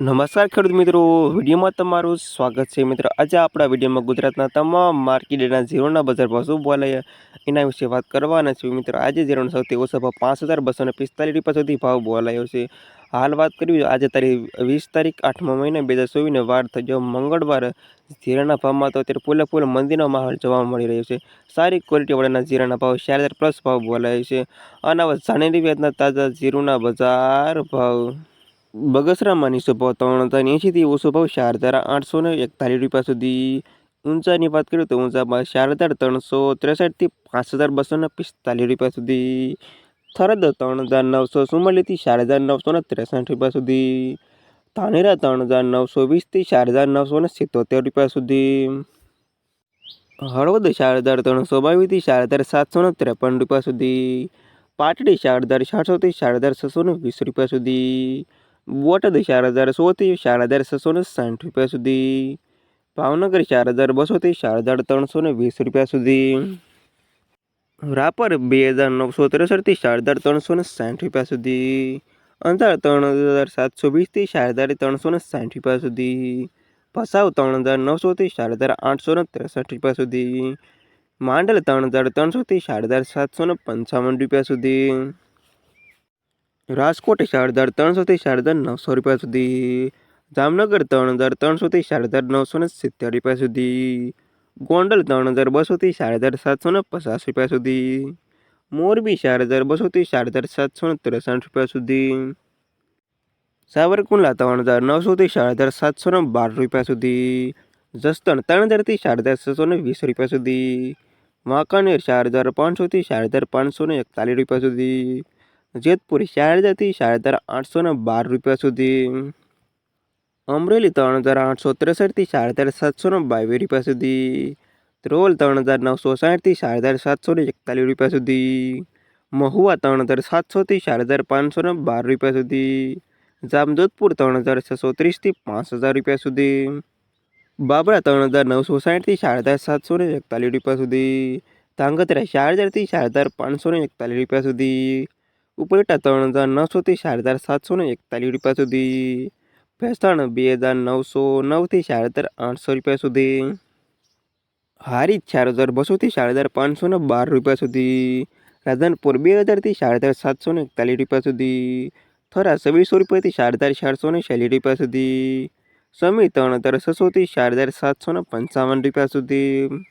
નમસ્કાર ખેડૂત મિત્રો. વિડીયોમાં તમારું સ્વાગત છે મિત્રો. આજે આપણા વિડીયોમાં ગુજરાતના તમામ માર્કેટના ઝીરોના બજાર ભાવ શું બોલાય એના વિશે વાત કરવાના છે મિત્રો. આજે ઝીરોનો સૌથી ઓછો ભાવ પાંચ હજાર બસો ને પિસ્તાલીસ રૂપિયા સુધી ભાવ બોલાયો છે. હાલ વાત કરવી આજે તારીખ વીસ તારીખ આઠમા મહિના બે હજાર ચોવીસને વાર થયો. મંગળવાર જીરાના ભાવમાં તો અત્યારે પૂલે ફૂલ મંદીનો માહોલ જોવા મળી રહ્યો છે. સારી ક્વોલિટીવાળાના જીરાના ભાવ ચાર પ્લસ ભાવ બોલાય છે. અને હવે જાણેલી વ્યાજના તાજા જીરુના બજાર ભાવ બગસરામાં સ્વભાવ ભાવ ત્રણ હજાર એંશીથી ઓછો ભાવ ચાર હજાર આઠસો ને એકતાલીસ રૂપિયા સુધી. ઊંચાની વાત કરીએ તો ઊંચામાં ચાર હજાર ત્રણસો ત્રેસઠથી પાંચ હજાર બસો ને પિસ્તાલીસ રૂપિયા સુધી. થરદ ત્રણ હજાર નવસો સુમલીથી ચાર હજાર નવસો ને ત્રેસઠ રૂપિયા સુધી. ધાનેરા ત્રણ હજાર નવસો વીસથી ચાર હજાર નવસો ને સિત્તોતેર રૂપિયા સુધી. હળવદ ચાર હજાર ત્રણસો બાવીસથી ચાર હજાર સાતસો ને ત્રેપન રૂપિયા સુધી. પાટડી ચાર હજાર સાતસોથી ચાર હજાર છસો ને વીસ રૂપિયા સુધી. બોટાદ ચાર હજાર સોથી ચાર હજાર છસો ને સાઠ રૂપિયા સુધી. ભાવનગર ચાર હજાર બસોથી ચાર હજાર ત્રણસો ને વીસ રૂપિયા સુધી. રાપર બે હજાર નવસો ત્રેસઠથી ચાર હજાર ત્રણસો ને સાઠ રૂપિયા સુધી. અંજાર ત્રણ હજાર સાતસો વીસથી ચાર હજાર ત્રણસો ને સાઠ રૂપિયા સુધી. ભસાવ ત્રણ હજાર નવસોથી ચાર હજાર આઠસો ને ત્રેસઠ રૂપિયા સુધી. માંડલ ત્રણ હજાર ત્રણસોથી ચાર હજાર સાતસો ને પંચાવન રૂપિયા સુધી. રાજકોટ ચાર હજાર ત્રણસોથી ચાર હજાર નવસો રૂપિયા સુધી. જામનગર ત્રણ હજાર ત્રણસોથી ચાર હજાર નવસો ને સિત્તેર રૂપિયા સુધી. ગોંડલ ત્રણ હજાર બસોથી ચાર હજાર સાતસો ને પચાસ રૂપિયા સુધી. મોરબી ચાર હજાર બસોથી ચાર હજાર સાતસો ને ત્રેસઠ રૂપિયા સુધી. સાવરકુંડલા ત્રણ હજાર નવસોથી ચાર હજાર સાતસો ને બાર રૂપિયા સુધી. જસદણ ત્રણ હજારથી ચાર હજાર છસો ને વીસ રૂપિયા સુધી. વાંકાનેર ચાર હજાર પાંચસોથી ચાર હજાર પાંચસો ને એકતાલીસ રૂપિયા સુધી. જેતપુર શારદાથી હજાર આઠસો ને બાર રૂપિયા સુધી. અમરેલી ત્રણ હજાર આઠસો ત્રેસઠથી હજાર સાતસો ને બાવીસ રૂપિયા સુધી. ધ્રોલ ત્રણ હજાર નવસો સાઠથી હજાર સાતસો ને એકતાલીસ રૂપિયા સુધી. મહુવા ત્રણ હજાર સાતસોથી ચાર હજાર પાંચસો ને બાર રૂપિયા સુધી. જામજોધપુર ત્રણ હજાર છસો ત્રીસથી પાંચ હજાર રૂપિયા સુધી. બાબરા ત્રણ હજાર નવસો સાઠથી ચાર હજાર સાતસો ને એકતાલીસ રૂપિયા સુધી. ધાંગધ્રા ચાર હજારથી ચાર હજાર પાંચસો ને એકતાલીસ રૂપિયા સુધી. ઉપલેટા ત્રણ હજાર નવસોથી ચાર હજાર સાતસો ને એકતાલીસ રૂપિયા સુધી. ભેસાણ બે હજાર નવસો નવથી ચાર હજાર આઠસો રૂપિયા સુધી. હારી ચાર હજાર બસોથી ચાર હજાર પાંચસો ને બાર રૂપિયા સુધી. રાધનપુર બે હજારથી ચાર હજાર સાતસો ને એકતાલીસ રૂપિયા સુધી. થરા છવ્વીસો રૂપિયાથી ચાર હજાર ચારસો ને ચાલીસ રૂપિયા સુધી. સમી ત્રણ હજાર છસોથી ચાર હજાર સાતસો ને પંચાવન રૂપિયા સુધી.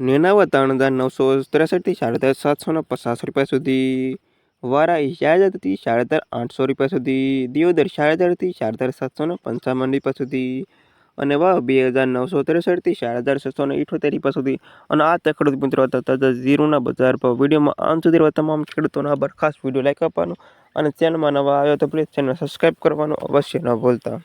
નેનાવા ત્રણ હજાર નવસો ત્રેસઠથી ચાર હજાર સાતસો ને પચાસ રૂપિયા સુધી. વારા ચાર સાડા આઠસો રૂપિયા સુધી દિયોદર ચાર હજારથી ચાર હજાર સાતસો ને પંચાવન રૂપિયા સુધી અને વાવ બે હજાર નવસો ત્રેસઠથી સાડા હજાર છસો ને ઇઠોતેર રૂપિયા સુધી અને આ તે ખેડૂત મિત્રો હતા તાજા ઝીરોના બજાર પર વિડીયોમાં આમ સુધી તમામ ખેડૂતોનો આભાર. ખાસ વીડિયો લાઈક આપવાનો અને ચેનલમાં નવા આવ્યો તો પ્લીઝ ચેનલ સબસ્ક્રાઈબ કરવાનું અવશ્ય ન ભૂલતા.